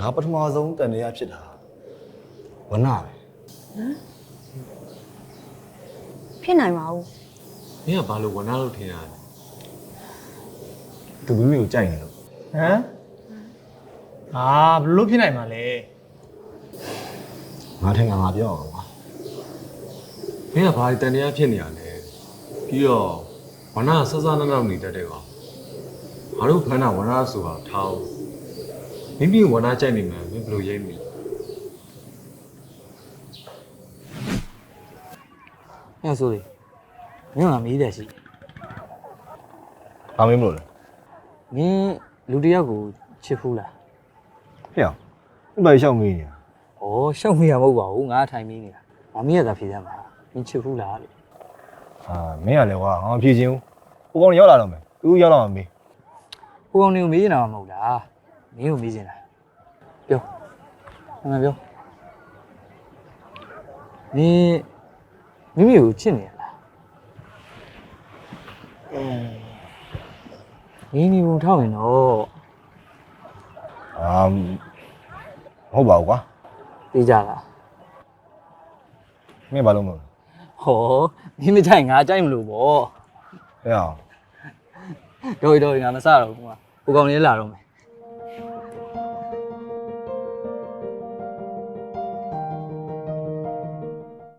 ငါပထမဆုံးတန်နေရဖြစ်တာဝနာပဲဖြစ်နိုင်ပါဘူးမင်းကဘာလို့ဝနာလို့ထင်ရလဲသူမိမိကိုကြိုက်နေလို့ဟမ်အာဘယ်လို့ဖြစ်နိုင်မှာလဲငါထင်ငါငါပြောအောင်ကွာမင်းကဘာတန်တရားဖြစ်နေရလဲပြီးတော့ဝနာဆဆနနောက်နေတတ်တဲ့ကောင်ငါတို့ဖမ်းတာဝနာဆိုတာထားအောင် မိမိဝနာကြိုက်နေမှမင်းဘယ်လိုရိမ့်မလဲညဆိုလေမင်းကမေးတယ်ရှိဘာမင်းမလို့လဲမင်းလူတစ်ယောက်ကိုချစ်ဖူးလားဟဲ့အောင်ဒီမှာရှောက်မေးနေတာဩရှောက်မိရမဟုတ်ပါဘူးငါအထိုင်မင်းနေတာငါမင်းရတာဖြေရမှာမင်းချစ်ဖူးလားလေအာမင်းကလည်းကွာငါမဖြေချင်းဘူးဟိုကောင်ရောက်လာတော့မယ်သူရောက်လာမှမေးဟိုကောင်တွေကိုမေးနေတာမဟုတ်လား မင်းကိုမေးနေတာပြောအမှန်ပြောမင်းမိမိကိုချစ်နေရလားအင်းဒီဘုံထောက်ရင်တော့အာမဟုတ်ပါဘူးကွာသိကြလားမင်းဘာလို့မလို့လဲဟောမင်းမကြိုက်ငါကြိုက်မလို့ပေါ့ဟဲ့အောင်တော်ရီတော်ရီငါမစတော့ဘူးကွာဟိုကောင်လေးလာတော့မယ်